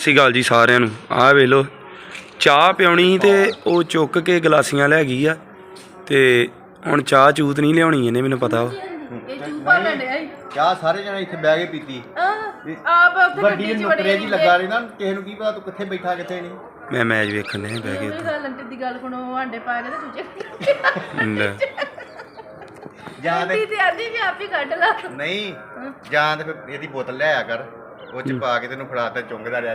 ਸ਼੍ਰੀ ਅਕਾਲ ਜੀ ਸਾਰਿਆਂ ਨੂੰ। ਆਹ ਵੇਖ ਲੋ ਚਾਹ ਪਿਉਣੀ ਸੀ ਤੇ ਉਹ ਚੁੱਕ ਕੇ ਗਲਾਸੀਆਂ ਲੈ ਗਈ ਆ ਤੇ ਹੁਣ ਚਾਹ ਚੂਤ ਨਹੀਂ ਲਿਆਉਣੀ ਇਹਨੇ ਮੈਨੂੰ ਪਤਾ ਵਾ। ਇਹ ਚੂਪਾ ਚਾਹ ਸਾਰੇ ਜਣੇ ਇੱਥੇ ਬਹਿ ਕੇ ਪੀਤੀ। ਆਪ ਉੱਥੇ ਗੱਡੀ ਚ ਨੁਕਰੇ ਵੜੇ ਜੀ ਲੱਗਾ ਰਹਿੰਦਾ ਕਿਸੇ ਨੂੰ ਕੀ ਪਤਾ ਤੂੰ ਕਿੱਥੇ ਬੈਠਾ ਕਿੱਥੇ ਨਹੀਂ। ਮੈਂ ਮੈਚ ਵੇਖਣ ਡਿਆ ਬਹਿ ਕੇ ਉਹ ਗੱਲ ਅੰਟੇ ਦੀ ਗੱਲ ਕੋਣੋਂ ਆਂਡੇ ਪਾ ਕੇ ਤੇ ਦੂਜੇ ਲੈ। ਜਾਂ ਤੇ ਤੇ ਆਂਦੀ ਵੀ ਆਪ ਹੀ ਕੱਢ ਲਾ। ਨਹੀਂ ਜਾਂ ਤੇ ਫਿਰ ਇਹਦੀ ਬੋਤਲ ਲੈ ਆਇਆ ਕਰ। ਉਹ ਚ ਪਾ ਕੇ ਤੈਨੂੰ ਫੜਾ ਤੇ ਚੁੰਗਦਾ ਰਿਹਾ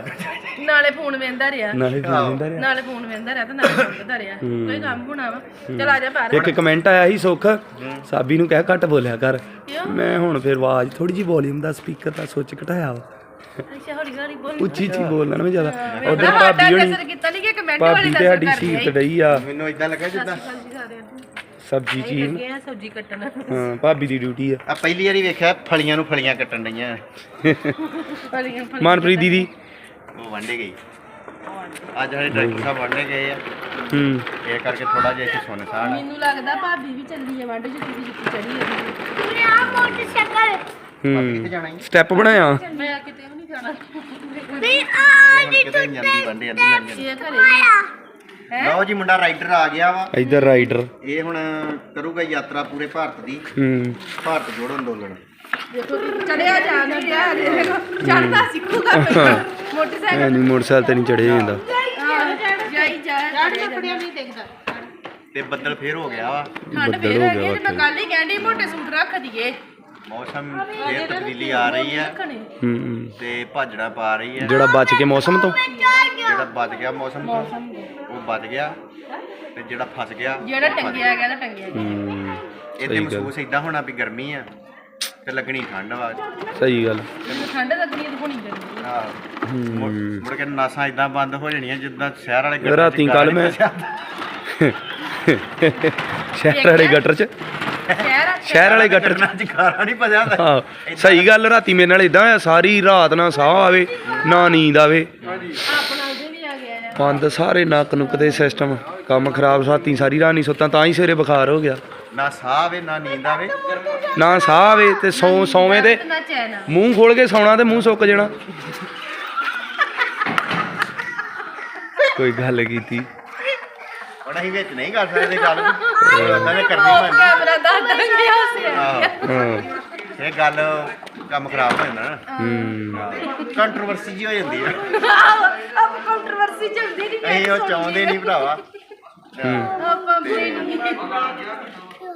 ਨਾਲੇ ਫੋਨ ਵੇਂਦਾ ਰਿਹਾ। ਨਾਲੇ ਫੋਨ ਲੈਂਦਾ ਰਿਹਾ। ਨਾਲੇ ਫੋਨ ਵੇਂਦਾ ਰਿਹਾ ਤੇ ਨਾਲੇ ਚੁੱਕਦਾ ਰਿਹਾ। ਕੋਈ ਕੰਮ ਹੋਣਾ ਵਾ। ਚਲ ਆ ਜਾ ਬਾਹਰ। ਇੱਕ ਕਮੈਂਟ ਆਇਆ ਸੀ ਸੁੱਖ। ਸਾਬੀ ਨੂੰ ਕਹਿ ਘੱਟ ਬੋਲਿਆ ਕਰ? ਮੈਂ ਹੁਣ ਫਿਰ ਆਵਾਜ਼ ਥੋੜੀ ਜੀ ਵੋਲਿਊਮ ਦਾ ਸਪੀਕਰ ਦਾ ਸੁੱਚ ਘਟਾਇਆ ਵਾ। ਅੱਛਾ ਹੌਲੀ ਹੌਲੀ ਬੋਲ ਉੱਚੀ ਉੱਚੀ ਬੋਲਣਾ ਮੈਂ ਜ਼ਿਆਦਾ। ਉਧਰ ਭਾਬੀ ਹੋਣੀ ਅਸਰ ਕੀਤਾ ਨਹੀਂ ਕਿ ਕਮੈਂਟ ਵਾਲੀ ਭਾਬੀ ਦਾ ਤੇ ਸਾਡੀ ਕਰ ਸੀਟ ਡਈ ਆ। ਮੈਨੂੰ ਇਦਾਂ ਲੱਗਾ ਜਿੱਦਾਂ ਸਬਜੀ ਚੀਜ਼। ਲੱਗੇ ਆ ਸਬਜ਼ੀ ਕੱਟਣ। ਹਾਂ ਭਾਬੀ ਦੀ ਡਿਊਟੀ ਆ। ਆ ਪਹਿਲੀ ਵਾਰੀ ਵੇਖਿਆ ਫਲੀਆਂ ਨੂੰ ਫਲੀਆਂ ਕੱਟਣ ਡਈਆਂ। ਫਲੀਆਂ ਮਾਨਪ੍ਰੀਤ ਦੀਦੀ। ਉਹ ਵੰਡੇ ਗਈ। ਅੱਜ ਸਾਡੇ ਡਾਕਟਰ ਸਾਹਿਬ ਵੰਡੇ ਗਏ ਆ। ਹੂੰ। ਇਹ ਕਰਕੇ ਥੋੜਾ ਜਿਹਾ ਇੱਥੇ ਸੁੰਨ ਸਾਣ ਆ। ਮੈਨੂੰ ਲੱਗਦਾ ਭਾਬੀ ਵੀ ਚੱਲੀ ਹੈ ਵਾਂਡੇ ਜੁੱਤੀ ਦੀ ਜੁੱਤੀ ਚੜੀ ਹੈ। ਕਿੱਥੇ ਜਾਣਾ ਜੀ ਸਟੈਪ ਬਣਾਇਆ। ਮੈਂ ਕਿਤੇ ਵੀ ਨਹੀਂ ਜਾਣਾ। ਹੁਣ ਕਿਤੇ ਨੀ ਜਾਂਦੀ ਵੰਡੇ ਜਾਂਦੀ ਲੱਗ ਜਾਂਦੀ। ਇਹ ਘਰੇ ਹੀ ਆ। ਲਓ ਜੀ ਮੁੰਡਾ ਰਾਈਡਰ ਆ ਗਿਆ ਵਾ। ਇਧਰ ਰਾਈਡਰ। ਇਹ ਹੁਣ ਕਰੂਗਾ ਯਾਤਰਾ ਪੂਰੇ ਭਾਰਤ ਦੀ। ਹੂੰ। ਭਾਰਤ ਜੋੜੋ ਅੰਦੋਲਨ। ਦੇਖੋ ਕਿ ਚੜਿਆ ਜਾਣ ਡਿਆ ਦੇਖੋ ਚੜਦਾ ਸਿੱਖੂਗਾ ਪਹਿਲਾਂ ਮੋਟਰਸਾਈਕਲ ਨਹੀਂ ਮੋਟਰਸਾਈਕਲ ਤੇ ਨਹੀਂ ਚੜੇ ਜਾਂਦਾ। ਜਾਈ ਜਾ ਚੜ ਕੱਪੜਿਆਂ ਨਹੀਂ ਦੇਖਦਾ। ਤੇ ਬੱਦਲ ਫੇਰ ਹੋ ਗਿਆ ਵਾ। ਠੰਡ ਬੱਦਲ ਫੇਰ ਹੋ ਆ ਗਿਆ ਗਈ ਤੇ ਮੈਂ ਕੱਲ ਹੀ ਕਹਿੰਦੀ ਮੋਟੇ ਸੂਟ ਰੱਖ ਦਈਏ। ਮੌਸਮ ਫੇਰ ਤਬਦੀਲੀ ਆ ਰਹੀ ਹੈ। ਤੇ ਭਾਜੜਾ ਪਾ ਰਹੀ ਹੈ। ਜਿਹੜਾ ਬਚ ਕੇ ਮੌਸਮ ਤੋਂ? ਜਿਹੜਾ ਬਚ ਗਿਆ ਮੌਸਮ ਤੋਂ? ਬਚ ਗਿਆ ਤੇ ਜਿਹੜਾ ਫਸ ਗਿਆ ਜਿਹੜਾ ਟੰਗਿਆ ਗਿਆ। ਨਾ ਟੰਗਿਆ ਗਿਆ। ਹੂੰ। ਇਹਦੇ ਮਹਿਸੂਸ ਇਦਾਂ ਹੋਣਾ ਵੀ ਗਰਮੀ ਆ ਤੇ ਲੱਗਣੀ ਠੰਡ ਵਾ। ਸਹੀ ਗੱਲ। ਮੈਨੂੰ ਠੰਡ ਲੱਗਣੀ ਤੇ ਹੋਣੀ ਗਰਮੀ ਆਹ, ਮੁੜ ਮੁੜ ਕੇ ਨਾਸਾਂ ਇਦਾਂ ਬੰਦ ਹੋ ਜਾਣੀਆਂ ਜਿੱਦਾਂ ਸ਼ਹਿਰ ਵਾਲੇ ਗੱਟਰ 'ਚ ਰਾਤੀ ਗਾਰਾ ਕੱਲ ਨੀ ਮੈਂ। ਸ਼ਹਿਰ ਵਾਲੇ ਗਟਰ ਚ? ਸ਼ਹਿਰ ਆ ਸ਼ਹਿਰ ਵਾਲੇ ਗਟਰ ਚ। ਗੱਟਰਾਂ 'ਚ ਗਾਰਾ ਨਹੀਂ ਹੁੰਦਾ। ਹਾਂ ਸਹੀ ਗੱਲ ਰਾਤੀ ਮੇਰੇ ਨਾਲ ਇਦਾਂ ਹੋਇਆ ਸਾਰੀ ਰਾਤ ਨਾ ਸਾਹ ਆਵੇ ਨਾ ਨੀਂਦ ਆਵੇ ਆਪਣਾ ਉਹਦੇ ਵੀ ਆ ਗਿਆ ਆ ਬੰਦ ਸਾਰੇ ਨੱਕ ਨੁੱਕ ਦੇ ਸਿਸਟਮ ਕੰਮ ਖਰਾਬ ਰਾਤੀ ਸਾਰੀ ਰਾਤ ਨਹੀਂ ਸੁੱਤਾ ਤਾਂ ਹੀ ਸਵੇਰੇ ਬੁਖਾਰ ਹੋ ਗਿਆ। ਨਾ ਸਾਹ ਆਵੇ ਨਾ ਨੀਂਦ ਆਵੇ। ਨਾ ਸਾਹ ਆਵੇ ਤੇ ਸੌ ਸੌਵੇਂ ਤੇ ਮੂੰਹ ਖੋਲ ਕੇ ਸੌਣਾ ਤੇ ਮੂੰਹ ਸੁੱਕ ਜਾਣਾ। ਕੋਈ ਗੱਲ ਕੀਤੀ। ਹੁਣ ਅਸੀਂ ਵਿੱਚ ਨਹੀਂ ਕਰ ਸਕਦੇ ਗੱਲ ਉਹਨਾਂ ਨੇ ਕਰਨੀ ਮੰਨ ਕੈਮਰਾ ਦਾ ਡੰਗਿਆ ਹੱਸਿਆ ਹਾਂ। ਇਹ ਗੱਲ ਕੰਮ ਖਰਾਬ ਹੋ ਜਾਂਦਾ ਨਾ। ਹੂੰ। ਕੰਟਰੋਵਰਸੀ ਜੀ ਹੋ ਜਾਂਦੀ ਹੈ ਆਪ ਕੰਟਰੋਵਰਸੀ ਚੱਲਦੀ ਨਹੀਂ ਅਸੀਂ ਉਹ ਚਾਹੁੰਦੇ ਨਹੀਂ ਭਰਾਵਾ। ਆਪਾਂ ਬਰੇ ਨਹੀਂ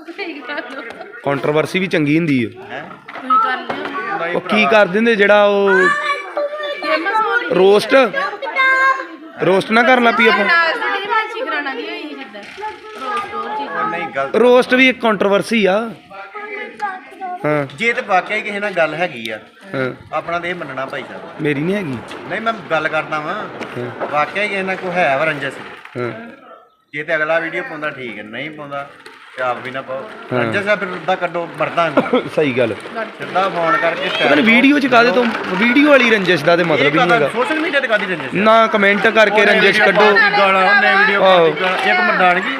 ਸਹੀ ਗੱਲ ਕੰਟਰੋਵਰਸੀ ਵੀ ਚੰਗੀ ਹੁੰਦੀ ਹੈ? ਹੈ ਤੁਸੀਂ ਕਰ ਲਿਓ ਉਹ ਕੀ ਕਰ ਦਿੰਦੇ ਜਿਹੜਾ ਉਹ ਫੇਮਸ ਹੋ ਰਹੀ ਰੋਸਟ ਰੋਸਟ ਨਾ ਕਰਨ ਲੱਪੀ ਆਪਾਂ। ਨਾਜ਼ ਦੀ ਜਿਹੜੀ ਮਾਨਸੀ ਕਰਾਣਾ ਦੀ ਹੋਈ ਸੀ ਜਿੱਦਾਂ ਰੋਜ਼ ਰੋਜ਼ ਚੀਜ਼ ਨਹੀਂ ਗਲਤ। ਰੋਸਟ ਵੀ ਇੱਕ ਕੰਟਰੋਵਰਸੀ ਆ। ਹਾਂ। ਜੇ ਤੇ ਵਾਕਿਆ ਹੀ ਕਿਸੇ ਨਾਲ ਗੱਲ ਹੈਗੀ ਆ ਹਾਂ। ਆਪਣਾ ਤੇ ਇਹ ਮੰਨਣਾ ਭਾਈ ਸਾਹਿਬ। ਮੇਰੀ ਨਹੀਂ ਹੈਗੀ। ਨਹੀਂ ਮੈਂ ਗੱਲ ਕਰਦਾ ਵਾਂ। ਵਾਕਿਆ ਹੀ ਕਿਸੇ ਨਾਲ ਕੋਈ ਹੈ ਵਾ ਰੰਜਸ। ਹਾਂ। ਜੇ ਤੇ ਅਗਲਾ ਵੀਡੀਓ ਪਾਉਂਦਾ ਠੀਕ ਹੈ। ਨਹੀਂ ਪਾਉਂਦਾ ਤੇ ਆਪ ਵੀ ਨਾ ਪਾਓ। ਰੰਜਸ ਆ ਫਿਰ ਉਦਾਂ ਕੱਢੋ ਮਰਦਾ ਨਹੀਂ ਸਹੀ ਗੱਲ। ਸਿੱਧਾ ਫੋਨ ਕਰਕੇ ਪਤਾ ਨੀ ਵੀਡੀਓ ਚ ਕਾਦੇ ਤੋਂ? ਵੀਡੀਓ ਵਾਲੀ ਰੰਜਿਸ਼ ਦਾ ਤੇ ਮਤਲਬ ਹੀ ਨਹੀਂ ਹੈਗਾ। ਸੋਸ਼ਲ ਮੀਡੀਆ ਤੇ ਕਾਦੀ ਰੰਜਸ ਨਾ ਕਮੈਂਟ ਕਰਕੇ ਰੰਜਿਸ਼ ਕੱਢੋ। ਗਾਲਾਂ ਉਹਨੇ ਵੀਡੀਓ ਆਹੋ। ਇੱਕ ਮਰਦਾਨਗੀ।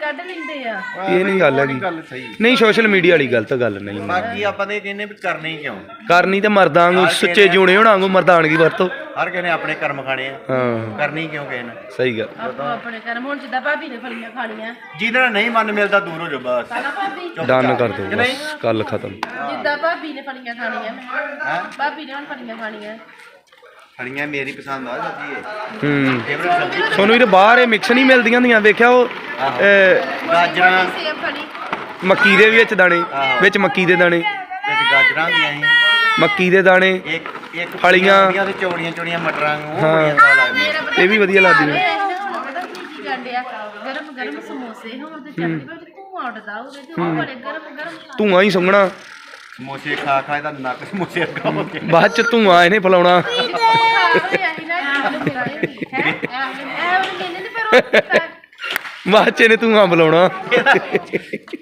ਕੱਢ ਲੈਂਦੇ ਆ। ਇਹ ਨਹੀਂ ਗੱਲ ਹੈਗੀ। ਗੱਲ ਸਹੀ ਨਹੀਂ ਸੋਸ਼ਲ ਮੀਡੀਆ ਵਾਲੀ ਗਲਤ ਗੱਲ ਨਹੀਂ। ਬਾਕੀ ਆਪਾਂ ਤੇ ਕਹਿੰਦੇ ਵੀ ਕਰਨੀ ਕਿਉਂ? ਕਰਨੀ ਤੇ ਮਰਦਾਂ ਨੂੰ ਸੁੱਚੇ ਜਿਉਣੇ ਹੋਣਾ ਨੂੰ ਮਰਦਾਨਗੀ ਵਰਤੋ। ਹਰ ਕਿਸੇ ਨੇ ਆਪਣੇ ਕਰਮ ਖਾਣੇ ਆ। ਹਾਂ। ਕਰਨੀ ਕਿਉਂ ਕਿਸੇ ਨੇ? ਸਹੀ ਗੱਲ। ਆਪੋ ਆਪਣੇ ਕਰਮ ਹੁਣ ਜਿੱਦਾਂ ਭਾਬੀ ਨੇ ਫਲੀਆਂ ਖਾਣੀਆਂ। ਜਿਹਦੇ ਨਾਲ ਨਹੀਂ ਮਨ ਮਿਲਦਾ ਦੂਰ ਹੋ ਜਾਓ ਬਸ। ਭਾਬੀ। ਡਨ ਕਰ। ਦੋ ਬਸ। ਗੱਲ ਖਤਮ। ਜਿੱਦਾਂ ਭਾਬੀ ਨੇ ਫਲੀਆਂ ਖਾਣੀਆਂ। ਹੈ? ਭਾਬੀ ਨੇ ਹੁਣ ਫਲੀਆਂ ਖਾਣੀਆਂ। ਫੜੀਆਂ ਮੇਰੀ ਪਸੰਦ ਆ ਸਬਜ਼ੀ ਇਹ। ਹੂੰ। ਫੇਵਰਟ ਸਬਜ਼ੀ ਤੁਹਾਨੂੰ ਇਹ ਬਾਹਰ ਇਹ ਮਿਕਸ ਨਹੀਂ ਮਿਲਦੀਆਂ ਹੁੰਦੀਆਂ ਵੇਖਿਆ ਉਹ ਅਹ, ਗਾਜਰਾਂ। ਸੇਬ ਮੱਕੀ ਦੇ ਵਿੱਚ ਦਾਣੇ ਵਿੱਚ ਮੱਕੀ ਦੇ ਦਾਣੇ। ਵਿੱਚ ਗਾਜਰਾਂ ਦੀਆਂ ਸੀ ਮੱਕੀ ਦੇ ਦਾਣੇ ਇੱਕ ਇੱਕ ਫਲੀਆਂ। ਹੁੰਦੀਆਂ ਤੇ ਚੌੜੀਆਂ ਚੌੜੀਆਂ ਮਟਰਾਂ ਨੂੰ ਉਹ ਹਾਂ। ਬੜੀਆਂ ਸਵਾਦ ਲੱਗਦੀਆਂ। ਮੇਰਾ ਪਤਾ ਇਹ ਵੀ ਵਧੀਆ ਪਤਾ ਕੀ ਕੀ ਕਰਦੇ ਆ ਗਰਮ ਗਰਮ ਸਮੋਸੇ ਹੋਣ ਤੇ ਚਟਨੀ ਵਿੱਚ ਧੂਆਂ ਉੱਡਦਾ ਉਹਦੇ ਤੇ। ਉਹ ਬੜੇ ਗਰਮ ਗਰਮ ਧੂਆਂ ਹੀ ਸੰਘਣਾ। ਸਮੋਸੇ ਖਾ ਖਾ ਇਹਦਾ ਨੱਕ ਸਮੋਸੇ ਅੱਗਾ ਹੋ ਗਿਆ ਬਾਅਦ ਚ ਧੂਆਂ ਇਹਨੇ ਫਲਾਉਣਾ। ਬਾਅਦ ਚ ਇਹਨੇ ਧੂਆਂ ਬੁਲਾਉਣਾ।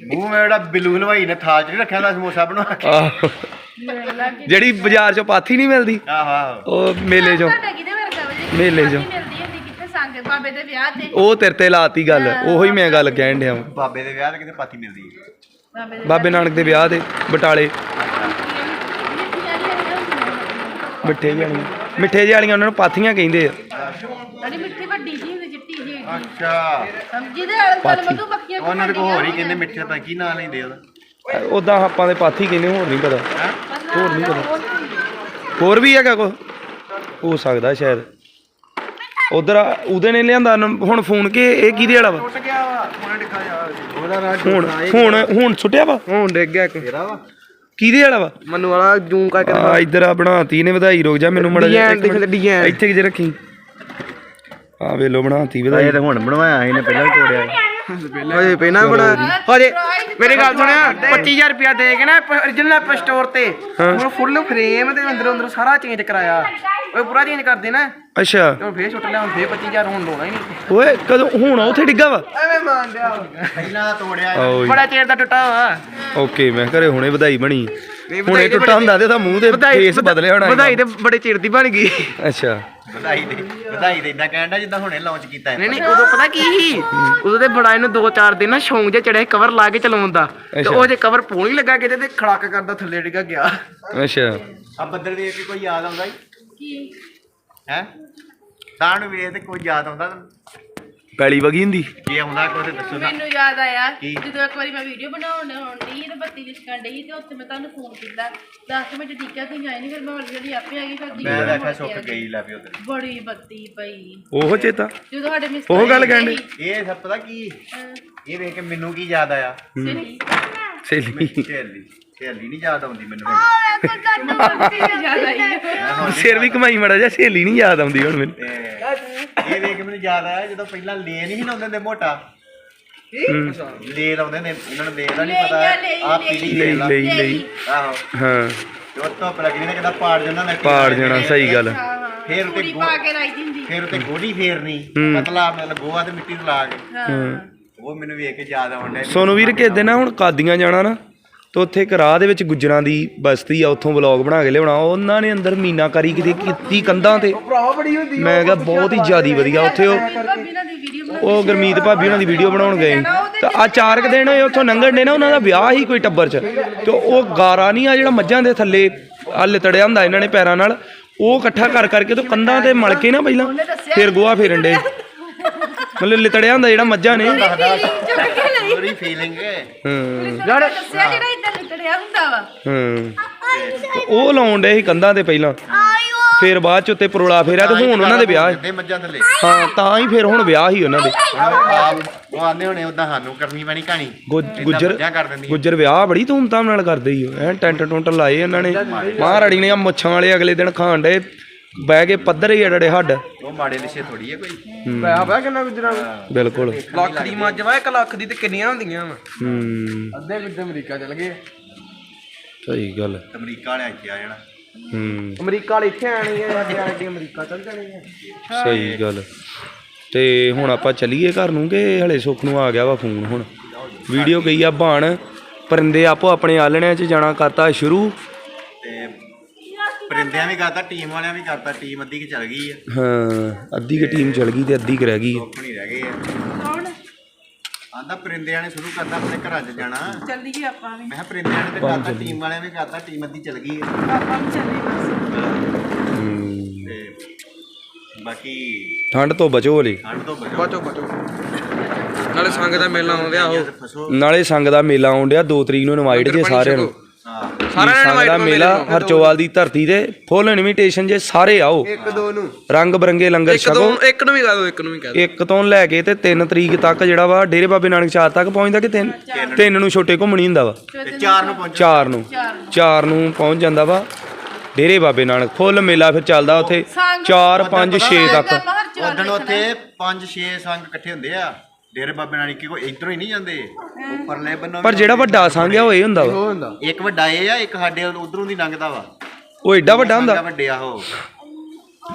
ਮੂੰਹ ਮੇ ਜਿਹੜਾ ਬਿੱਲੂ ਹਲਵਾਈ ਨੇ ਥਾਲ ਚ ਨੀ ਰੱਖਿਆ ਦਾ ਸਮੋਸਾ ਬਣਾ ਕੇ। ਆਹੋ। ਜਿਹੜੀ ਬਾਜ਼ਾਰ ਚੋਂ ਪਾਥੀ ਨਹੀਂ ਮਿਲਦੀ ਆਹੋ ਆਹੋ। ਉਹ ਮੇਲੇ ਚੋਂ। ਮੇਲੇ ਚੋਂ। ਬਾਬੇ ਦੇ ਵਿਆਹ ਤੇ ਉਹ ਤੇਰੇ ਤੇ ਲਾਤੀ ਗੱਲ ਉਹੀ ਮੈਂ ਗੱਲ ਕਹਿਣ ਡਿਆ ਵਾਂ। ਬਾਬੇ ਦੇ ਵਿਆਹ ਤੇ ਕਿਤੇ ਪਾਤੀ ਮਿਲਦੀ ਹੈ। ਬਾਬੇ ਨਾਨਕ ਦੇ ਵਿਆਹ ਦੇ ਬਟਾਲੇ। ਮਿੱਠੇ ਵੀ ਆਣੇ ਮਿੱਠੇ ਜਿਹੇ ਵਾਲੀਆਂ ਉਹਨਾਂ ਨੂੰ ਪਾਥੀਆਂ ਕਹਿੰਦੇ ਆ। ਅੜੀ ਮਿੱਠੀ ਵੱਡੀ ਜੀ ਹੁੰਦੀ ਚਿੱਟੀ ਜੀ ਅੱਛਾ। ਸਮਝੀ ਦੇ ਨਾਲ ਗੱਲ ਮਧੂ ਮੱਖੀਆਂ ਉਹਨਾਂ ਦੇ ਕੋਲ ਹੋਰ ਹੀ ਕਹਿੰਦੇ ਮਿੱਠੇ ਤਾਂ ਕੀ ਨਾਂ ਲੈਂਦੇ ਉਹਦਾ? ਉਦਾਂ ਆਪਾਂ ਦੇ ਪਾਥੀ ਕਹਿੰਦੇ ਹੋਰ ਨਹੀਂ ਪਤਾ। ਹੈਂ? ਹੋਰ ਨਹੀਂ ਪਤਾ। ਹੋਰ ਵੀ ਹੈਗਾ ਕੋ ਹੋ ਸਕਦਾ ਸ਼ਾਇਦ। ਉਧਰ ਉਹਦੇ ਨੇ ਲਿਆਂਦਾ ਨ- ਹੁਣ ਫੋਨ ਕੇ ਇਹ ਕਿਹਦੇ ਵਾਲਾ ਵਾ? ਟੁੱਟ ਗਿਆ ਵਾ। ਹੁਣ ਡਿੱਖਾ ਜਾ ਉਹਦਾ ਰਾਜ ਹੁਣ ਹੁਣ ਹੁਣ ਛੁੱਟਿਆ ਵਾ? ਹੁਣ ਡਿੱਗ ਗਿਆ ਇੱਕ। ਤੇਰਾ ਵਾ? ਕਿਹਦੇ ਵਾਲਾ ਵਾ? ਮਨੂੰ ਵਾਲਾ ਜੂਮ ਕਰਕੇ ਆ ਇੱਧਰ ਆ ਬਣਾਤੀ ਨੇ ਵਧਾਈ ਰੁਕ ਜਾ ਮੈਨੂੰ ਮੜਾ design। ਇੱਥੇ ਕਿਤੇ ਰੱਖੀ। ਆ ਵੇਲੋ ਬਣਾਤੀ ਵਧਾਈ। ਤਾਂ ਹੁਣ ਬਣਵਾਇਆ ਇਹਨੇ ਪਹਿਲਾਂ ਵੀ ਤੋੜਿਆ। ਹਜੇ ਪਹਿਲਾਂ ਬਣਾ ਹਜੇ ਮੇਰੀ ਗੱਲ ਸੁਣਿਆ 25000 ਰੁਪਿਆ ਦੇ ਕੇ ਨਾ origignal ਸਟੋਰ ਤੇ। ਹੁਣ ਫੁੱਲ ਫਰੇਮ ਤੇ ਅੰਦਰੋਂ ਅੰਦਰ ਸਾਰਾ ਚੇਂਜ ਕਰਾਇਆ। ਉਹ ਪੂਰਾ ਚੇਂਜ ਕਰਦੇ ਨਾ ਅੱਛਾ। ਤੇ ਹੁਣ ਫੇਰ ਛੁੱਟ ਲਿਆ ਹੁਣ ਫੇਰ 25000 ਹੁਣ ਲਾਉਣਾ ਹੀ ਨਹੀਂ। ਓਏ ਕਦੋਂ ਹੁਣ ਉੱਥੇ ਡਿੱਗਾ ਵਾ? ਐਵੇਂ ਮੰਨ ਲਿਆ ਪਹਿਲਾਂ ਤੋੜਿਆ। ਓਏ ਬੜਾ ਚਿਰ ਦਾ ਟੁੱਟਾ ਵਾ। ਓਕੇ ਮੈਂ ਘਰੇ ਹੁਣੇ ਵਧਾਈ ਬਣੀ। ਨਹੀਂ, ਹੁਣੇ ਵਧਾਈ ਤੇ ਟੁੱਟਾ ਹੁੰਦਾ ਤੇ ਉਹਦਾ ਮੂੰਹ ਤੇ ਫੇਸ ਬਦਲਿਆ ਹੋਣਾ ਵਧਾਈ ਤੇ ਬੜੇ ਚਿਰ ਦੀ ਬਣ ਗਈ। ਅੱਛਾ। ਵਧਾਈ ਦੇ ਵਧਾਈ ਦੇ ਇਦਾਂ ਕਹਿਣ ਦਾ ਜਿੱਦਾਂ ਹੁਣੇ ਲਾਂਚ ਕੀਤਾ ਹੈ। ਨਹੀਂ ਨਹੀਂ ਉਦੋਂ ਪਤਾ ਕੀ ਸੀ? ਉਦੋਂ ਤੇ ਬੜਾ ਇਹਨੂੰ 2-4 ਦਿਨ ਨਾ ਸ਼ੌਂਕ ਜਿਹਾ ਚੜਿਆ ਕਵਰ ਲਾ ਕੇ ਚਲਾਉਣ ਦਾ। ਤੇ ਅੱਛਾ। ਉਹ ਜੇ ਕਵਰ ਪੂਣੀ ਲੱਗਾ ਕਿਤੇ ਤੇ ਖੜਾਕ ਕਰਦਾ ਥੱਲੇ ਡਿੱਗਾ ਗਿਆ। ਅੱਛਾ। ਆ ਬੱਦਲ ਵੇਖ ਕੇ ਕੋਈ ਯਾਦ ਆਉਂਦਾ ਕੀ? ਹੈ? ਤਾਂ ਨੂੰ ਵੇਖ ਤੇ ਕੋਈ ਯਾਦ ਆਉਂਦਾ? ਪੈਲੀ ਵਗੀ ਹੁੰਦੀ? ਜੇ ਆਉਂਦਾ ਕੋਈ ਤੇ ਦੱਸੋ ਨਾ ਮੈਨੂੰ ਯਾਦ ਆਇਆ ਕੀ? ਜਦੋਂ ਇੱਕ ਵਾਰੀ ਮੈਂ ਵੀਡੀਓ ਬਣਾਉਣ ਹੁੰਦੀ ਤੇ ਬੱਤੀ ਲਿਸ਼ਕਣ ਡਈ ਤੇ ਉੱਥੇ ਮੈਂ ਤੁਹਾਨੂੰ ਫੋਨ ਕੀਤਾ। 10 ਮਿੰਟ ਟਿਕਿਆ ਤੁਸੀਂ ਆਏ ਨਹੀਂ ਫਿਰ ਮੈਂ ਹੌਲੀ ਹੌਲੀ ਆਪੇ ਆ ਗਈ ਫਿਰ ਮੈਂ ਦੀਦੀ ਦੇਖਿਆ ਮੁੜ ਕੇ ਸੁੱਕ ਆ ਗਈ। ਲੈ ਪਿਓ ਤੇ ਬੜੀ ਬੱਤੀ ਪਈ। ਉਹ ਚੇਤਾ? ਜਦੋਂ ਸਾਡੇ ਮਿਸਟਰ ਉਹ ਗੱਲ ਕਹਿਣ ਡਈ। ਇਹ ਸਭ ਪਤਾ ਕੀ? ਇਹ ਵੇਖ ਕੇ ਮੈਨੂੰ ਕੀ ਯਾਦ ਆਇਆ? ਸਹੀ ਸਹੇਲੀ। ਸਹੇਲੀ। ਸਹੇਲੀ ਨਹੀਂ ਯਾਦ ਆਉਂਦੀ ਮੈਨੂੰ ਹੁਣ। ਸਿਰ ਵੀ ਕਮਾਈ ਮੜਾ ਜਾ ਸਹੇਲੀ ਨਹੀਂ ਯਾਦ ਆਉਂਦੀ ਹੁਣ ਮੈਨੂੰ। ਤੇ ਇਹ ਵੇਖ ਕੇ ਮੈਨੂੰ ਯਾਦ ਆਇਆ ਜਦੋਂ ਪਹਿਲਾਂ ਲੇ ਨਹੀਂ ਸੀ ਲਾਉਂਦੇ ਹੁੰਦੇ ਮੋਟਾ। ਹੂੰ। ਲੇ ਲਾਉਂਦੇ ਨੇ ਇਹਨਾਂ ਨੂੰ ਲੇ ਦਾ ਨਹੀਂ ਲਈ ਪਤਾ ਆ, ਲਈ। ਲੇ ਲਈ ਲਈ ਆਹੋ। ਹਾਂ। ਤੇ ਉਹ ਧੁੱਪ ਲੱਗਣੀ ਨੇ ਕਿਦਾ ਪਾੜ ਜਾਂਦਾ ਨਾ ਪਾੜ ਜਾਣਾ ਸਹੀ ਗੱਲ। ਫੇਰ ਉੱਤੇ ਗੋ- ਪਾ ਕੇ ਲਾਈ ਦਿੰਦੀ। ਫੇਰ ਉੱਤੇ ਗੋਡੀ ਫੇਰਨੀ ਹੂੰ। ਪਤਲਾ ਮਤਲਬ ਗੋਆ ਤੇ ਮਿੱਟੀ ਲਾ ਕੇ। ਹਾਂ। ਉਹ ਮੈਨੂੰ ਵੇਖ ਕੇ ਯਾਦ ਆਉਣ ਡਿਆ ਸੋਨੂੰ ਵੀਰ ਕਿਤੇ ਨਾ ਹੁਣ ਕਾਦੀਆਂ ਜਾਣਾ ਨਾ? ਤੇ ਉੱਥੇ ਇੱਕ ਰਾਹ ਦੇ ਵਿੱਚ ਗੁੱਜਰਾਂ ਦੀ ਬਸਤੀ ਆ ਉੱਥੋਂ ਵਲੌਗ ਬਣਾ ਕੇ ਲਿਆਉਣਾ। ਉਹਨਾਂ ਨੇ ਅੰਦਰ ਮੀਨਾਕਾਰੀ ਕਿਤੇ ਕੀਤੀ ਕੰਧਾਂ ਤੇ। ਬੜੀ ਮੈਂ ਕਿਹਾ ਬਹੁਤ ਹੀ ਜ਼ਿਆਦੀ ਵਧੀਆ। ਉੱਥੇ ਉਹ ਉਹ ਗੁਰਮੀਤ ਭਾਬੀ ਉਹਨਾਂ ਦੀ ਵੀਡੀਓ ਬਣਾਉਣ ਗਏ। ਤਾਂ ਆ ਚਾਰ ਕੁ ਦਿਨ ਹੋਏ ਉੱਥੋਂ ਲੰਘਣ ਦੇ ਨਾ ਉਹਨਾਂ ਦਾ ਵਿਆਹ ਹੀ ਕੋਈ ਟੱਬਰ 'ਚ। ਤੇ ਉਹ ਗਾਰਾ ਨਹੀਂ ਆ ਜਿਹੜਾ ਮੱਝਾਂ ਦੇ ਥੱਲੇ ਆ ਲਿਤੜਿਆ ਹੁੰਦਾ ਇਹਨਾਂ ਨੇ ਪੈਰਾਂ ਨਾਲ। ਉਹ ਇਕੱਠਾ ਕਰ ਕਰਕੇ ਤੇ ਕੰਧਾਂ ਤੇ ਮਲ ਕੇ ਨਾ ਪਹਿਲਾਂ ਫਿਰ ਗੋਹਾ ਫੇਰਨ ਦੇ ਮਤਲਬ ਲਿਤੜਿਆ ਹੁੰਦਾ ਜਿਹੜਾ ਮੱਝਾਂ ਨੇ। ਪੂਰੀ ਫੀਲਿੰਗ ਹਾਂ। ਯਾਰ ਹੁੰਦਾ ਵਾ। ਹਾਂ। ਉਹ ਲਾਉਣ ਡੇ ਸੀ ਕੰਧਾਂ ਤੇ ਪਹਿਲਾਂ। ਫਿਰ ਬਾਅਦ ਚ ਉੱਤੇ ਪਰੋਲਾ ਫੇਰਿਆ ਤੇ ਹੁਣ ਉਹਨਾਂ ਦੇ ਵਿਆਹ ਦੇ ਮੱਝਾਂ ਥੱਲੇ। ਹਾਂ ਤਾਂ ਹੀ ਫਿਰ ਹੁਣ ਵਿਆਹ ਹੀ ਉਹਨਾਂ ਦੇ। ਆਪ ਉਹ ਆਂਦੇ ਹੋਣੇ ਉਦਾਂ ਸਾਨੂੰ ਕਰਨੀ ਪੈਣੀ ਕਹਾਣੀ। ਗੁ- ਏਦਾਂ ਗੁੱਜਰ ਕਰ ਵਿਆਹ ਬੜੀ ਧੂਮਧਾਮ ਨਾਲ ਕਰਦੇ ਹੀ ਐ ਟੈਂਟ ਟੁੰਟ ਲਾਏ ਉਹਨਾਂ ਨੇ। ਮਹਾਰਾੜੀ ਨੇ ਆ ਮੁੱਛਾਂ ਵਾਲੇ ਅਗਲੇ ਦਿਨ ਖਾਣ ਡੇ ਬਹਿ ਕੇ ਪੱਧਰ ਹੀ ਅੜੜੇ ਹੱਡ। ਉਹ ਮਾੜੇ ਲਿਸ਼ੇ ਥੋੜੀ ਹੈ ਕੋਈ। ਪੈਸਾ ਪਾ ਕਿੰਨਾ ਗੁਜਰਾਂ ਬਿਲਕੁਲ। ਲੱਖ ਦੀ ਮੱਝ ਵਾ 1 ਲੱਖ ਦੀ ਤੇ ਕਿੰਨੀਆਂ ਹੁੰਦੀਆਂ ਵਾ। ਹੂੰ। ਅੱਧੇ ਵਿੱਚ ਅਮਰੀਕਾ ਚਲ ਗਏ। ਸਹੀ ਗੱਲ ਅਮਰੀਕਾ ਵਾਲਿਆਂ ਇੱਥੇ ਆ ਜਾਣਾ। ਹੂੰ। ਅਮਰੀਕਾ ਵਾਲੇ ਇੱਥੇ ਆਣੀ ਹੈ ਅੱਗੇ ਆ ਕੇ ਅਮਰੀਕਾ ਚਲ ਜਾਣੀ ਹੈ ਸਹੀ ਗੱਲ ਤੇ ਹੁਣ ਆਪਾਂ ਚੱਲੀਏ ਘਰ ਨੂੰ ਕਿ ਹਲੇ ਸੁੱਖ ਨੂੰ ਆ ਗਿਆ ਵਾ ਫੋਨ ਹੁਣ? ਵੀਡੀਓ ਗਈ ਆ ਬਣ ਪਰਿੰਦੇ ਆਪੋ ਆਪਣੇ ਆਲਣਿਆਂ 'ਚ ਜਾਣਾ ਕਰਤਾ ਸ਼ੁਰੂ। ਤੇ ਪਰਿੰਦਿਆਂ ਵੀ ਕਰਤਾ ਟੀਮ ਵਾਲਿਆਂ ਵੀ ਕਰਤਾ ਟੀਮ ਅੱਧੀ ਕਿ ਚੱਲ ਗਈ ਆ। ਹਾਂ ਅੱਧੀ ਕੁ ਟੀਮ ਚਲ ਗਈ ਤੇ ਅੱਧੀ ਕੁ ਰਹਿ ਗਈ ਲੋਕ ਨਹੀਂ ਰਹਿ ਗਏ ਆ। ਆਂਦਾ ਪਰਿੰਦਿਆਂ ਨੇ ਸ਼ੁਰੂ ਕਰਤਾ ਆਪਣੇ ਘਰਾਂ 'ਚ ਜਾਣਾ। ਮੈਂ ਚੱਲੀਏ ਆਪਾਂ ਵੀ। ਕਿਹਾ ਪਰਿੰਦਿਆਂ ਨੇ ਤੇ ਕਰਤਾ ਟੀਮ ਵਾਲਿਆਂ ਵੀ ਕਰਤਾ ਟੀਮ ਅੱਧੀ ਚੱਲ ਗਈ ਆਪਾਂ ਵੀ ਚੱਲੇ ਬਸ। ਹੂੰ। ਤੇ ਬਾਕੀ ਠੰਡ ਤੋਂ ਬਚੋ ਹਲੇ। ਠੰਡ ਤੋਂ ਬਚੋ। ਬਚੋ ਬਚੋ। ਨਾਲੇ ਸੰਗ ਦਾ ਮੇਲਾ ਆਉਂਦਿਆ ਉਹ। ਫਸੋ। ਨਾਲੇ ਸੰਗ ਦਾ ਮੇਲਾ ਆਉਣ ਡਿਆ 2 ਤਰੀਕ ਨੂੰ ਇਨਵਾਈਟ ਜੇ ਸਾਰਿਆਂ ਨੂੰ। ਸਾਰਿਆਂ ਨੇ invite ਮੇਲਾ ਮੇਲੇ ਨੂੰ। ਹਰਚੋਵਾਲ ਦੀ ਧਰਤੀ ਤੇ ਫੁੱਲ ਇਨਵੀਟੇਸ਼ਨ ਜੇ ਸਾਰੇ ਆਓ। ਇੱਕ ਦੋ ਨੂੰ। ਰੰਗ ਬਰੰਗੇ ਲੰਗਰ ਇੱਕ ਦੋ ਛਕੋ। ਇੱਕ ਨੂੰ ਵੀ ਕਹ ਦੋ ਇੱਕ ਨੂੰ ਵੀ ਕਹ ਦੋ ਇੱਕ ਤੋਂ ਲੈ ਕੇ ਤੇ 3 ਤਰੀਕ ਤੱਕ ਜਿਹੜਾ ਵਾ ਡੇਰੇ ਬਾਬੇ ਨਾਨਕ ਚਾਰ ਤੱਕ ਪਹੁੰਚਦਾ ਕਿ ਤਿੰਨ? ਤਿੰਨ ਨੂੰ ਛੋਟੇ ਘੁੰਮਣੀ ਹੁੰਦਾ ਵਾ। ਤੇ ਚਾਰ ਨੂੰ ਪਹੁੰਚੋ ਚਾਰ ਨੂੰ। ਚਾਰ ਨੂੰ। ਪਹੁੰਚ ਜਾਂਦਾ ਵਾ। ਡੇਰੇ ਬਾਬੇ ਨਾਨਕ ਫੁੱਲ ਮੇਲਾ ਫਿਰ ਚੱਲਦਾ ਉੱਥੇ। 4 5 6 ਤੱਕ। ਉਦੋਂ ਉੱਥੇ 5-6 ਸੰਗ ਇਕੱਠੇ ਹੁੰਦੇ ਆ। ਡੇਰੇ ਬਾਬੇ ਨਾਨਕੀ ਕੋ ਇਧਰੋਂ ਹੀ ਨਹੀਂ ਜਾਂਦੇ। ਉੱਪਰਲੇ ਬੰਨੋਂ ਪਰ ਜਿਹੜਾ ਵੱਡਾ ਸੰਘ ਆ ਉਹ ਇਹ ਹੁੰਦਾ ਵਾ। ਉਹ ਹੁੰਦਾ। ਇੱਕ ਵੱਡਾ ਇਹ ਆ ਇੱਕ ਸਾਡੇ ਉਧਰੋਂ ਦੀ ਲੰਘਦਾ ਵਾ। ਉਹ ਏਡਾ ਵੱਡਾ ਹੁੰਦਾ? ਸੰਗਾ ਵੱਡੇ ਆ ਉਹ।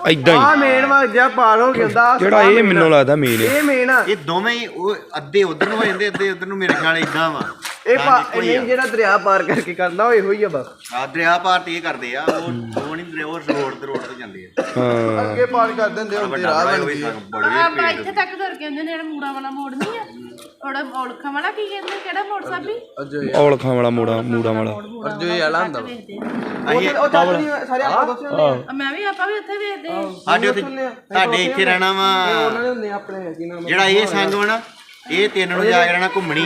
ਐਦਾਂ ਆ ਹੀ ਮੇਨ ਵਾ ਜਿਆ ਪਾਰ ਹੋ ਗਿਆ ਹੁੰਦਾ ਜਿਹੜਾ ਇਹ ਮੈਨੂੰ ਲੱਗਦਾ ਮੇਨ ਹੈ ਇਹ ਮੇਨ ਆ। ਇਹ ਦੋਵੇਂ ਹੀ ਉਹ ਅੱਧੇ ਉਧਰ ਨੂੰ ਹੋ ਜਾਂਦੇ ਅੱਧੇ ਉਧਰ ਨੂੰ ਮੇਰੇ ਖਿਆਲ ਇਦਾਂ ਵਾ। ਇਹ ਪਾ ਇਹ ਜਿਹੜਾ ਦਰਿਆ ਪਾਰ ਕਰਕੇ ਕਰਦਾ ਉਹ ਇਹੋ ਹੀ ਆ ਬਸ। ਆ ਦਰਿਆ ਪਾਰ ਤੇ ਇਹ ਕਰਦੇ ਆ ਉਹ ਨਹੀਂ ਉਹ ਰੋਡ ਤੇ ਰੋਡ ਤੇ ਜਾਂਦੇ ਆ। ਹਾਂ। ਅੱਗੇ ਪਾਰ ਕਰ ਦਿੰਦੇ ਹੁਣ ਤੇ ਵੱਡਾ ਰਾਹ ਬਣ ਸੰਗ ਬੜੀ ਆਪਾਂ ਇੱਥੇ ਤੱਕ ਤੁਰ ਕੇ ਆਉਂਦੇ ਨੇ ਜਿਹੜਾ ਮੂੜਾ ਵਾਲਾ ਮੋੜ ਨਹੀਂ ਆ। ਉਹਦਾ ਔਲਖਾਂ ਵਾਲਾ ਕੀ ਕਹਿੰਦੇ ਕਿਹੜਾ ਮੋੜ ਸਾਬੀ? ਅਜੇ ਔਲਖਾਂ ਵਾਲਾ ਮੂੜਾ ਮੂੜਾ ਵਾਲਾ ਅਜੇ ਵਾਲਾ ਹੁੰਦਾ ਵੇਖਦੇ ਅਸੀਂ ਉਹ ਚਾਚੂ ਨਹੀਂ ਸਾਰੇ ਆਪਾਂ ਦੋਸਤ ਹੁੰਦੇ ਆ। ਆ। ਮੈਂ ਵੀ ਆਪਾਂ ਵੀ ਉੱਥੇ ਵੇਖਦੇ ਆ। ਸਾਡੇ ਉੱਥੇ ਤੁਹਾਡੇ ਇੱਥੇ ਰਹਿਣਾ ਵਾ। ਉਹਨਾਂ ਦੇ ਹੁੰਦੇ ਆ ਆਪਣੇ ਕੀ ਨਾਮ ਜਿਹੜਾ ਇਹ ਸੰਗ ਵਾ ਨਾ ਇਹ ਤਿੰਨ ਨੂੰ ਜਾ ਕੇ ਰਹਿਣਾ ਘੁੰਮਣੀ।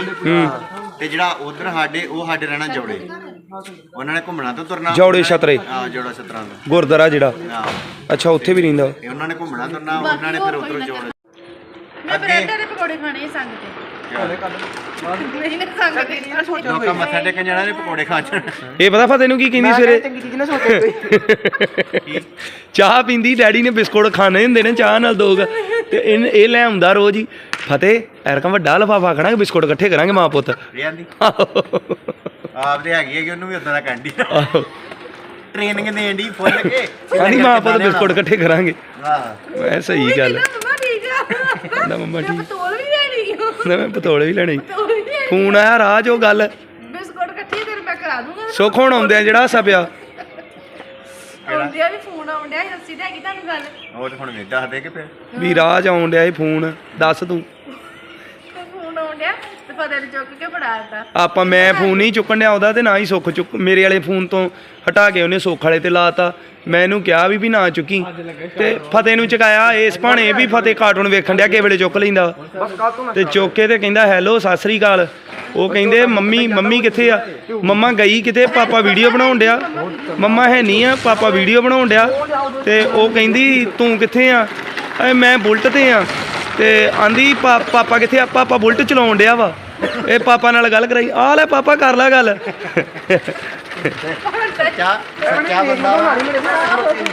ਤੇ ਜਿਹੜਾ ਉਧਰ ਸਾਡੇ ਉਹ ਸਾਡੇ ਰਹਿਣਾ ਜੋੜੇ ਉਹਨਾਂ ਨੇ ਘੁੰਮਣਾ ਤੋਂ ਤੁਰਨਾ ਜੌੜੇ ਛਤਰੇ ਹਾਂ। ਜੋੜਾ ਛਤਰਾਂ ਦਾ ਗੁਰਦੁਆਰਾ ਜਿਹੜਾ। ਹਾਂ। ਅੱਛਾ ਉੱਥੇ ਵੀ ਰਹਿੰਦਾ ਇਹ ਉਹਨਾਂ ਨੇ ਘੁੰਮਣਾ ਤੁਰਨਾ ਉਹਨਾਂ ਨੇ ਫਿਰ ਉਧਰ ਜੋੜ। ਮੈਂ ਬ੍ਰੈਡ ਦੇ ਪਕੌੜੇ ਖਾਣੇ ਸੰਗ ਤੇ। ਨਹੀਂ ਨਾ ਸੰਗ ਤੇ ਲੋਕਾਂ ਮੱਥਾ ਟੇਕਣ ਜਾਣਾ ਨੇ ਪਕੌੜੇ ਖਾਣ ਜਾਣਾ। ਇਹ ਪਤਾ ਫਤਿਹ ਨੂੰ ਕੀ ਕਹਿੰਦੀ ਸਵੇਰੇ? ਚੰਗੀ ਚੀਜ਼ ਨਾ ਸੋਚੇ ਕੋਈ। ਚਾਹ ਪੀਂਦੀ ਡੈਡੀ ਨੇ ਬਿਸਕੁਟ ਖਾਣੇ ਹੁੰਦੇ ਨੇ ਚਾਹ ਨਾਲ ਦੋ ਕੁ। ਤੇ ਇਹ ਇਹ ਲੈ ਆਉਂਦਾ ਰੋਜ਼ ਹੀ। ਫਤਿਹ ਐਰਕਾ ਵੱਡਾ ਲਫਾਫਾ ਖੜਾਂਗੇ ਬਿਸਕੁਟ ਇਕੱਠੇ ਕਰਾਂਗੇ ਮਾਂ ਪੁੱਤ। ਰਿਆਂਦੀ। ਆਪ ਹੈਗੀ ਹੈ ਕਿ ਉਹਨੂੰ ਵੀ ਉਦਾਂ ਦਾ ਕੰਡੀ ਆਹੋ। ਟ੍ਰੇਨਿੰਗ ਦੇਣ ਦੀ ਫੁੱਲ ਕੇ। ਕਹਿੰਦੀ ਮਾਂ ਪੁੱਤ ਬਿਸਕੁਟ ਇਕੱਠੇ ਕਰਾਂਗੇ। ਹਾਂ ਮੈਂ ਸਹੀ ਗੱਲ ਮੰਮਾ ਠੀਕ ਆ। ਕਹਿੰਦਾ ਮੰਮਾ ਠੀਕ। ਪਤੋਲ ਵੀ ਲੈਣੀ ਆ। ਕਹਿੰਦਾ ਮੈਂ ਪਤੋਲੇ ਵੀ ਲੈਣੇ। ਫੋਨ ਆਇਆ ਰਾਜ ਉਹ ਗੱਲ। ਬਿਸਕੁਟ ਇਕੱਠੇ ਤੇਰੇ ਮੈਂ ਕਰਾ ਦੂੰਗਾ। ਸੁੱਖ ਹੁਣ ਆਉਂਦੇ ਆ ਜਿਹੜਾ ਹੱਸਾ ਪਿਆ। ਆਉਂਦੇ ਆ ਵੀ ਫੋਨ ਆਉਂਦਿਆ ਦੱਸੀ ਤੇ ਹੈਗੀ ਤੁਹਾਨੂੰ ਗੱਲ। ਉਹ ਤੇ ਹੁਣ ਨਹੀਂ ਦੱਸਦੇ ਕਿ ਫਿਰ? ਵੀ ਰਾਜ ਆਉਣ ਡਿਆ ਇਹ ਫੋਨ ਦੱਸ ਤੂੰ। ਚੁੱਕ ਕੇ ਫੜਾਤਾ ਆਪਾਂ ਮੈਂ ਫੋਨ ਨਹੀਂ ਚੁੱਕਣ ਡਿਆ ਉਹਦਾ ਤੇ ਨਾ ਹੀ ਸੁੱਖ ਚੁੱਕ ਮੇਰੇ ਵਾਲੇ ਫੋਨ ਤੋਂ ਹਟਾ ਕੇ ਉਹਨੇ ਸੁੱਖ ਵਾਲੇ ਤੇ ਲਾਤਾ। ਮੈਂ ਇਹਨੂੰ ਕਿਹਾ ਵੀ ਵੀ ਨਾ ਚੁੱਕੀ। ਤੇ ਫਤਿਹ ਨੂੰ ਚੁਕਾਇਆ ਇਸ ਭਾਣੇ ਵੀ ਫਤਿਹ ਕਾਰਟੂਨ ਵੇਖਣ ਡਿਆ ਕਿਸੇ ਵੇਲੇ ਚੁੱਕ ਲੈਂਦਾ। ਤੋਂ ਤੇ ਚੁੱਕ ਕੇ ਤੇ ਕਹਿੰਦਾ ਹੈਲੋ ਸਤਿ ਸ੍ਰੀ ਅਕਾਲ। ਉਹ ਕਹਿੰਦੇ ਮੰਮੀ ਮੰਮੀ ਕਿੱਥੇ ਆ? ਮੰਮਾ ਗਈ ਕਿਤੇ ਪਾਪਾ ਵੀਡੀਓ ਬਣਾਉਣ ਡਿਆ। ਮੰਮਾ ਹੈ ਨਹੀਂ ਆ ਪਾਪਾ ਵੀਡੀਓ ਬਣਾਉਣ ਡਿਆ। ਤੇ ਉਹ ਕਹਿੰਦੀ ਤੂੰ ਕਿੱਥੇ ਆ? ਐ ਮੈਂ ਬੁਲਟ ਤੇ ਆ। ਤੇ ਆਂਦੀ ਪਾ- ਪਾਪਾ ਕਿੱਥੇ ਆ? ਪਾਪਾ ਬੁਲਟ ਚਲਾਉਣ ਡਿਆ ਵਾ। ਇਹ ਪਾਪਾ ਨਾਲ ਗੱਲ ਕਰਾਈ। ਆ ਲੈ ਪਾਪਾ ਕਰ ਲੈ ਗੱਲ। ਸੱਚਾ ਸੱਚਾ ਬੰਦਾ।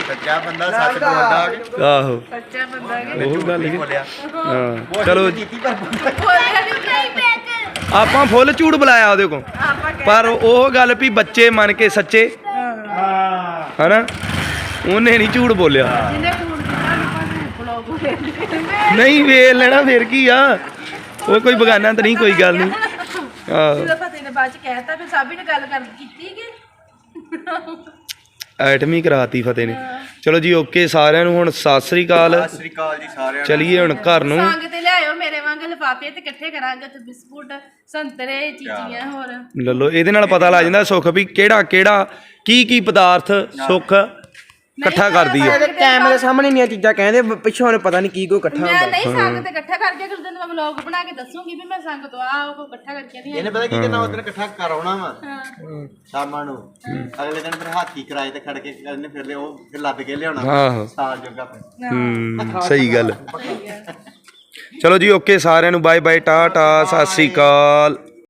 ਸੱਚਾ ਬੰਦਾ ਸੱਚ ਬੋਲਦਾ ਆਹੋ। ਸੱਚਾ ਬੰਦਾ ਉਹ ਗੱਲ ਹੀ। ਬੋਲਿਆ। ਹਾਂ। ਚਲੋ ਕੀਤੀ ਪਰ ਬੋਲਿਆ। ਨਹੀਂ ਆਪਾਂ ਫੁੱਲ ਝੂਠ ਬੁਲਾਇਆ ਉਹਦੇ ਕੋਲ। ਪਰ ਉਹ ਗੱਲ ਵੀ ਬੱਚੇ ਮੰਨ ਕੇ ਸੱਚੇ। ਹਨਾ? ਉਹਨੇ ਨਹੀਂ ਝੂਠ ਬੋਲਿਆ। ਨਹੀਂ ਹੋ ਵੇਖ ਲੈਣਾ ਫਿਰ ਕੀ ਆ। ਉਹ ਕੋਈ ਬਗਾਨਾ ਤਾਂ ਨਹੀਂ ਕੋਈ ਗੱਲ ਨਹੀਂ। ਆਹ। ਫਤਿਹ ਨੇ ਬਾਅਦ ਚ ਕਹਿਤਾ ਫਿਰ ਸਾਬੀ ਨੇ ਗੱਲ ਕਰ ਕੀਤੀ ਕਿ? ਐਟਮੀ ਕਰਾਤੀ ਫਤਿਹ ਨੇ। ਚਲੋ ਜੀ ਓਕੇ ਸਾਰਿਆਂ ਨੂੰ ਹੁਣ ਸਤਿ ਸ੍ਰੀ ਅਕਾਲ। ਸਤਿ ਸ੍ਰੀ ਅਕਾਲ ਜੀ ਸਾਰਿਆਂ ਨੂੰ। ਚਲਿਏ ਹੁਣ ਘਰ ਨੂੰ। ਸੰਗ ਤੇ ਲਿਆਇਓ ਮੇਰੇ ਵਾਂਗ ਲਿਫਾਫੇ ਤੇ ਇਕੱਠੇ ਕਰਾਂਗੇ ਤੇ ਬਿਸਕੁਟ ਸੰਤਰੇ ਚੀਜ਼ੀਆਂ ਹੋਰ। ਲੱਲੋ ਇਹਦੇ ਨਾਲ ਪਤਾ ਲੱਗ ਜਾਂਦਾ ਸੁੱਖ ਵੀ ਕਿਹੜਾ ਕਿਹੜਾ ਕੀ ਕੀ ਪਦਾਰਥ ਸੁੱਖ। ਇਕੱਠਾ ਕਰਦੀ ਆ। ਇਹਦੇ ਕੈਮਰੇ ਸਾਹਮਣੇ ਨਹੀਂ ਚੀਜ਼ਾਂ ਕਹਿੰਦੇ ਪਿੱਛੋਂ ਉਹਨੂੰ ਪਤਾ ਨਹੀਂ ਕੀ ਕੋ ਇਕੱਠਾ ਮੈਂ ਹੁੰਦਾ। ਨਹੀਂ ਸੰਗ ਤੇ ਇਕੱਠਾ ਕਰਕੇ ਅਗਲੇ ਦਿਨ ਮੈਂ ਵਲੌਗ ਬਣਾ ਕੇ ਦੱਸੂਗੀ ਵੀ ਮੈਂ ਸੰਗ ਤੋਂ ਆ ਉਹ ਇਕੱਠਾ ਕਰਕੇ ਨਹੀਂ ਇਹਨੇ ਪਤਾ ਕੀ ਕਰਨਾ ਉਦੋਂ ਇਕੱਠਾ ਕਰਾਉਣਾ ਵਾ। ਸ਼ਾਮਾਂ ਨੂੰ। ਅਗਲੇ ਦਿਨ ਫਿਰ ਹਾਥੀ ਕਿਰਾਏ ਤੇ ਖੜ ਕੇ ਕਰਨੇ ਫਿਰਦੇ ਉਹ ਫਿਰ ਲੱਦ ਕੇ ਲਿਆਉਣਾ। ਆਹੋ। ਸਾਲ ਜੋਗਾ ਫਿਰ। ਹੂੰ। ਸਹੀ ਗੱਲ। ਚਲੋ ਜੀ ਓਕੇ ਸਾਰਿਆਂ ਨੂੰ ਬਾਏ ਬਾਏ ਟਾਟਾ ਸਤਿ ਸ੍ਰੀ ਅਕਾਲ।